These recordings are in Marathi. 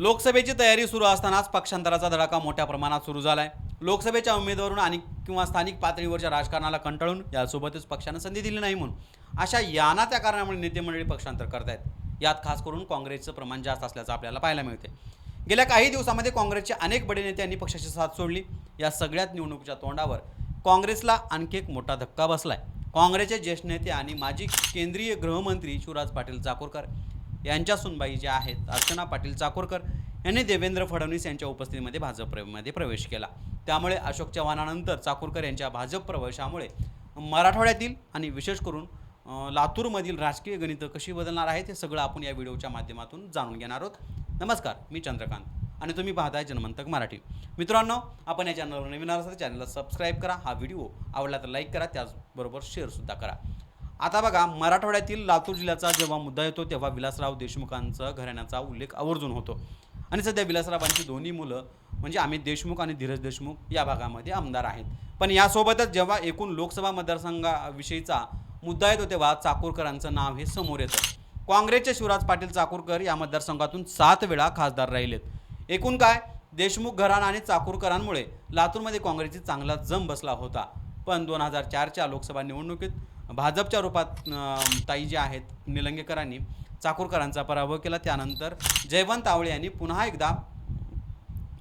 लोकसभेची तयारी सुरू असतानाच पक्षांतराचा धडाका मोठ्या प्रमाणात सुरू झाला आहे लोकसभेच्या उमेदवारून आणि किंवा स्थानिक पातळीवरच्या राजकारणाला कंटाळून यासोबतच पक्षानं संधी दिली नाही म्हणून. अशा याना त्या कारणामुळे नेते मंडळी पक्षांतर करतायत. यात खास करून काँग्रेसचं प्रमाण जास्त असल्याचं आपल्याला पाहायला मिळते गेल्या काही दिवसामध्ये काँग्रेसचे अनेक बडे नेत्यांनी पक्षाची साथ सोडली. या सगळ्यात निवडणुकीच्या तोंडावर काँग्रेसला आणखी एक मोठा धक्का बसलाय. काँग्रेसचे ज्येष्ठ नेते आणि माजी केंद्रीय गृहमंत्री शिवराज पाटील चाकूरकर यांच्या सुनबाई ज्या आहेत अर्चना पाटील चाकोरकर यांनी देवेंद्र फडणवीस यांच्या उपस्थितीमध्ये भाजपमध्ये प्रवेश केला. त्यामुळे अशोक चव्हाणानंतर चाकूरकर यांच्या भाजप प्रवेशामुळे मराठवाड्यातील आणि विशेष करून लातूरमधील राजकीय गणितं कशी बदलणार आहेत हे सगळं आपण या व्हिडिओच्या माध्यमातून जाणून घेणार आहोत. नमस्कार मी चंद्रकांत आणि तुम्ही पाहताय जनमंतक मराठी. मित्रांनो आपण या चॅनलवर नवीन असाल चॅनलला सबस्क्राईब करा. हा व्हिडिओ आवडला तर लाईक करा त्याचबरोबर शेअरसुद्धा करा. आता बघा मराठवाड्यातील लातूर जिल्ह्याचा जेव्हा मुद्दा येतो तेव्हा विलासराव देशमुखांचा घराण्याचा उल्लेख आवर्जून होतो. आणि सध्या विलासरावांची दोन्ही मुलं म्हणजे अमित देशमुख आणि धीरज देशमुख या भागामध्ये आमदार आहेत. पण यासोबतच जेव्हा एकूण लोकसभा मतदारसंघाविषयीचा मुद्दा येतो तेव्हा चाकूरकरांचं नाव हे समोर येतं. काँग्रेसचे शिवराज पाटील चाकूरकर या मतदारसंघातून सात वेळा खासदार राहिलेत. एकूण काय? देशमुख घराणा आणि चाकूरकरांमुळे लातूरमध्ये काँग्रेसची चांगला जम बसला होता. पण दोन हजार चारच्या लोकसभा निवडणुकीत भाजपच्या रूपात ताई जे आहेत निलंगेकरांनी चाकूरकरांचा पराभव केला. त्यानंतर जयवंत आवळे यांनी पुन्हा एकदा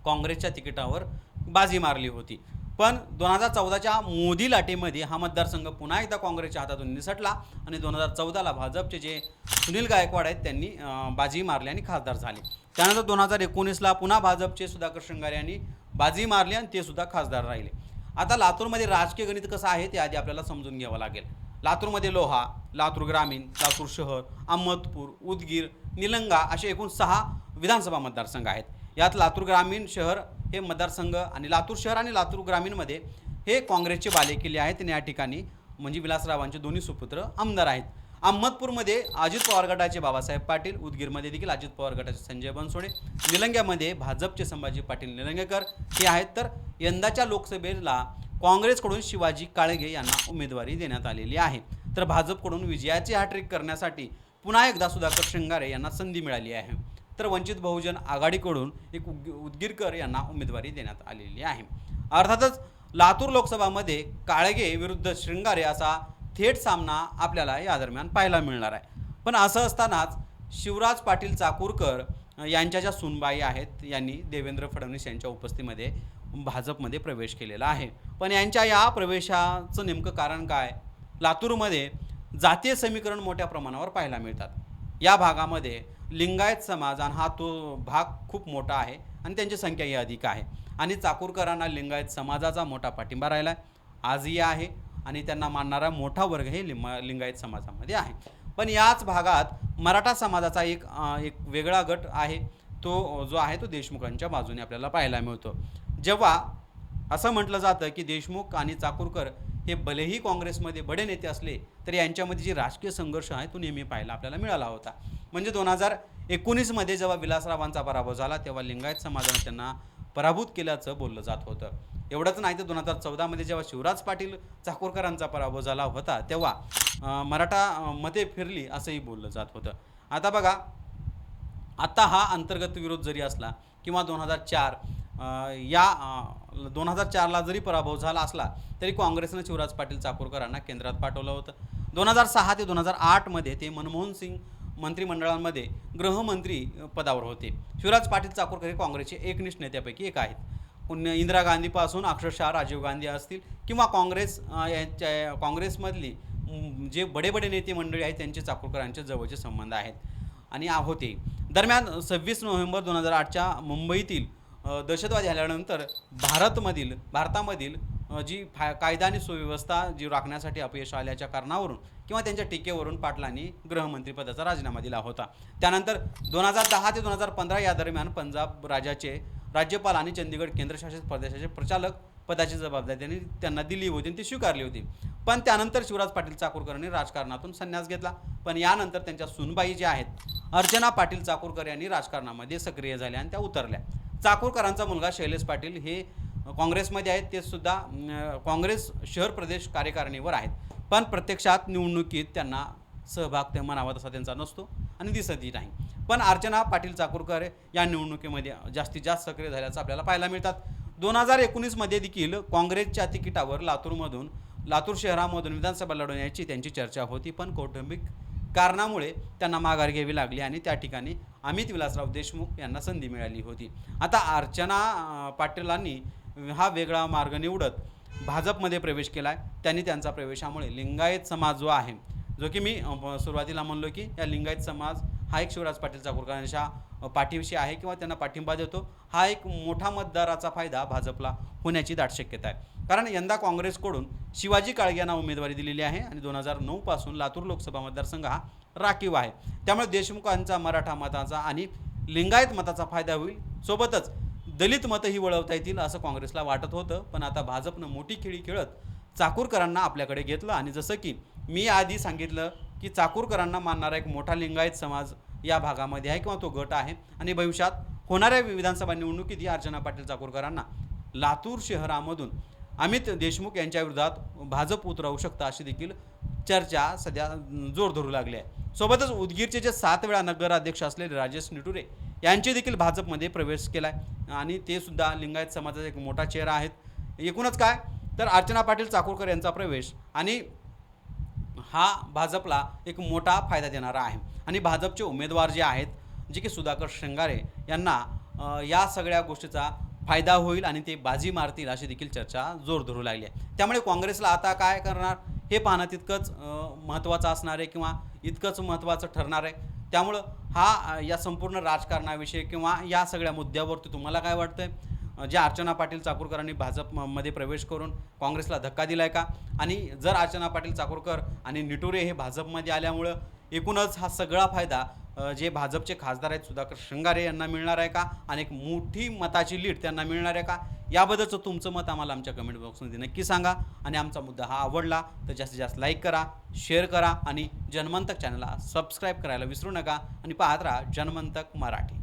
काँग्रेसच्या तिकिटावर बाजी मारली होती. पण दोन हजार चौदाच्या मोदी लाटेमध्ये हा मतदारसंघ पुन्हा एकदा काँग्रेसच्या हातातून निसटला आणि दोन हजार चौदाला भाजपचे जे सुनील गायकवाड आहेत त्यांनी बाजी मारली आणि खासदार झाले. त्यानंतर दोन हजार एकोणीसला पुन्हा भाजपचे सुधाकर शृंगारे यांनी बाजी मारली आणि ते सुद्धा खासदार राहिले. आता लातूरमध्ये राजकीय गणित कसं आहे ते आधी आपल्याला समजून घ्यावं लागेल. लातूरमध्ये लोहा लातूर ग्रामीण लातूर शहर अहमदपूर उदगीर निलंगा असे एकूण सहा विधानसभा मतदारसंघ आहेत. यात लातूर ग्रामीण शहर हे मतदारसंघ आणि लातूर शहर आणि लातूर ग्रामीणमध्ये हे काँग्रेसचे बालेकिल्ले आहेत. आणि या ठिकाणी म्हणजे विलासरावांचे दोन्ही सुपुत्र आमदार आहेत. अहमदपूरमध्ये अजित पवार गटाचे बाबासाहेब पाटील उदगीरमध्ये देखील अजित पवार गटाचे संजय बनसोडे निलंग्यामध्ये भाजपचे संभाजी पाटील निलंगेकर हे आहेत. तर यंदाच्या लोकसभेला काँग्रेसकडून शिवाजी काळगे यांना उमेदवारी देण्यात आलेली आहे. तर भाजपकडून विजयाची हॅट्रिक करण्यासाठी पुन्हा एकदा सुधाकर शृंगारे यांना संधी मिळाली आहे. तर वंचित बहुजन आघाडीकडून एक उग उदगीरकर यांना उमेदवारी देण्यात आलेली आहे. अर्थातच लातूर लोकसभामध्ये काळगे विरुद्ध शृंगारे असा थेट सामना आपल्याला या दरम्यान पाहायला मिळणार आहे. पण असं असतानाच शिवराज पाटील चाकूरकर यांच्या ज्या सुनबाई आहेत यांनी देवेंद्र फडणवीस यांच्या उपस्थितीमध्ये भाजपमध्ये प्रवेश केलेला आहे. पण यांच्या या प्रवेशाचं नेमकं कारण काय? लातूरमध्ये जातीय समीकरण मोठ्या प्रमाणावर पाहायला मिळतात. या भागामध्ये लिंगायत समाज आणि हा तो भाग खूप मोठा आहे आणि त्यांची संख्याही अधिक आहे. आणि चाकूरकरांना लिंगायत समाजाचा मोठा पाठिंबा राहिला आहे आजही आहे आणि त्यांना मानणारा मोठा वर्ग हे लिंबा लिंगायत समाजामध्ये आहे. पण याच भागात मराठा समाजाचा एक एक वेगळा गट आहे. तो जो आहे तो देशमुखांच्या बाजूने आपल्याला पाहायला मिळतो. जेव्हा असं म्हटलं जातं की देशमुख आणि चाकूरकर हे भलेही काँग्रेसमध्ये बडे नेते असले तरी यांच्यामध्ये जी राजकीय संघर्ष आहे तो नेहमी पाहायला आपल्याला मिळाला होता. म्हणजे दोन हजार एकोणीसमध्ये जेव्हा विलासरावांचा पराभव झाला तेव्हा लिंगायत समाजाने त्यांना पराभूत केल्याचं बोललं जात होतं. एवढंच नाही तर दोन हजार चौदामध्ये जेव्हा शिवराज पाटील चाकूरकरांचा पराभव झाला होता तेव्हा मराठा मते फिरली असंही बोललं जात होतं. आता बघा आता हा अंतर्गत विरोध जरी असला किंवा दोन हजार चार या दोन हजार चारला जरी पराभव झाला असला तरी काँग्रेसनं शिवराज पाटील चाकूरकरांना केंद्रात पाठवलं होतं. दोन हजार सहा ते दोन हजार आठमध्ये ते मनमोहन सिंग मंत्रिमंडळांमध्ये गृहमंत्री पदावर होते. शिवराज पाटील चाकूरकर हे काँग्रेसचे एकनिष्ठ नेत्यापैकी एक आहेत. इंदिरा गांधीपासून अक्षरशः राजीव गांधी असतील किंवा काँग्रेस यांच्या काँग्रेसमधली जे बडे बडे नेते मंडळी आहेत त्यांचे चाकूरकरांचे जवळचे संबंध आहेत. आणि आ- होते. दरम्यान सव्वीस नोव्हेंबर दोन हजार आठच्या मुंबईतील दहशतवादी झाल्यानंतर भारतमधील भारतामधील जी फा कायदा आणि सुव्यवस्था जी राखण्यासाठी अपयश आल्याच्या कारणावरून किंवा त्यांच्या टीकेवरून पाटलांनी गृहमंत्रीपदाचा राजीनामा दिला होता. त्यानंतर दोन हजार दहा ते दोन हजार पंधरा या दरम्यान पंजाब राज्याचे राज्यपाल आणि चंदीगड केंद्रशासित प्रदेशाचे प्रचालक पदाची जबाबदारी त्यांनी त्यांना दिली होती आणि ती स्वीकारली होती. पण त्यानंतर शिवराज पाटील चाकूरकरांनी राजकारणातून संन्यास घेतला. पण यानंतर त्यांच्या सुनबाई ज्या आहेत अर्चना पाटील चाकूरकर यांनी राजकारणामध्ये सक्रिय झाल्या आणि त्या उतरल्या. चाकूरकरांचा मुलगा शैलेश पाटील हे काँग्रेसमध्ये आहेत ते सुद्धा काँग्रेस शहर प्रदेश कार्यकारिणीवर आहेत. पण प्रत्यक्षात निवडणुकीत त्यांना सहभाग ते म्हणावा तसा त्यांचा नसतो आणि दिसतही नाही. पण अर्चना पाटील चाकूरकर या निवडणुकीमध्ये जास्तीत जास्त सक्रिय झाल्याचं आपल्याला पाहायला मिळतात. दोन हजार एकोणीसमध्ये देखील काँग्रेसच्या तिकिटावर लातूरमधून लातूर शहरामधून विधानसभा लढवण्याची त्यांची चर्चा होती पण कौटुंबिक कारणामुळे त्यांना माघार घ्यावी लागली आणि त्या ठिकाणी अमित विलासराव देशमुख यांना संधी मिळाली होती. आता अर्चना पाटीलांनी हा वेगळा मार्ग निवडत भाजपमध्ये प्रवेश केला आहे त्यांनी त्यांचा प्रवेशामुळे लिंगायत समाज जो आहे जो की मी सुरुवातीला म्हणलो की या लिंगायत समाज हा एक शिवराज पाटील चाकूरकरांच्या अं, पाठीविषयी आहे किंवा त्यांना पाठिंबा देतो हा एक मोठा मतदाराचा फायदा भाजपला होण्याची दाट शक्यता आहे. कारण यंदा काँग्रेसकडून शिवाजी काळगे यांना उमेदवारी दिलेली आहे आणि दोन हजार नऊपासून लातूर लोकसभा मतदारसंघ हा राखीव आहे. त्यामुळे देशमुखांचा मराठा मताचा आणि लिंगायत मताचा फायदा होईल. सोबतच दलित मतंही वळवता येतील असं काँग्रेसला वाटत होतं. पण आता भाजपनं मोठी खेळी खेळत चाकूरकरांना आपल्याकडे घेतलं आणि जसं की मी आधी सांगितलं की चाकूरकरांना मानणारा एक मोठा लिंगायत समाज या भागामध्ये आहे किंवा तो गट आहे. आणि भविष्यात होणाऱ्या विधानसभा निवडणुकीत या अर्चना पाटील चाकूरकरांना लातूर शहरामधून अमित देशमुख यांच्या विरोधात भाजप उतरवू शकतं अशी देखील चर्चा सध्या जोर धरू लागली आहे. सोबतच उदगीरचे जे सात वेळा नगराध्यक्ष असलेले राजेश निटुरे यांचे देखील भाजपमध्ये प्रवेश केला आहे आणि ते सुद्धा लिंगायत समाजाचा एक मोठा चेहरा आहेत. एकूणच काय? तर अर्चना पाटील चाकूरकर यांचा प्रवेश आणि हा भाजपला एक मोठा फायदा देणारा आहे. आणि भाजपचे उमेदवार जे आहेत जे की सुधाकर श्रंगारे यांना या सगळ्या गोष्टीचा फायदा होईल आणि ते बाजी मारतील अशी देखील चर्चा जोर धरू लागली आहे. त्यामुळे काँग्रेसला आता काय करणार? हे पाहणं तितकंच महत्त्वाचं असणार आहे किंवा इतकंच महत्त्वाचं ठरणार आहे. त्यामुळं हा या संपूर्ण राजकारणाविषयी किंवा या सगळ्या मुद्द्यावरती तुम्हाला काय वाटतं आहे ज्या अर्चना पाटील चाकूरकरांनी भाजपमध्ये प्रवेश करून काँग्रेसला धक्का दिलाय का? आणि जर अर्चना पाटील चाकूरकर आणि निटोरे हे भाजपमध्ये आल्यामुळं एकूणच हा सगळा फायदा जे भाजपचे खासदार आहेत सुधाकर शृंगारे यांना मिळणार आहे का? आणि एक मोठी मताची लीड त्यांना मिळणार आहे का? याबद्दलचं तुमचं मत आम्हाला आमच्या कमेंट बॉक्समध्ये नक्की सांगा. आणि आमचा मुद्दा हा आवडला तर जास्तीत जास्त लाईक करा शेअर करा आणि जनमंतक चॅनलला सबस्क्राईब करायला विसरू नका. आणि पाहत राहा जनमंतक मराठी.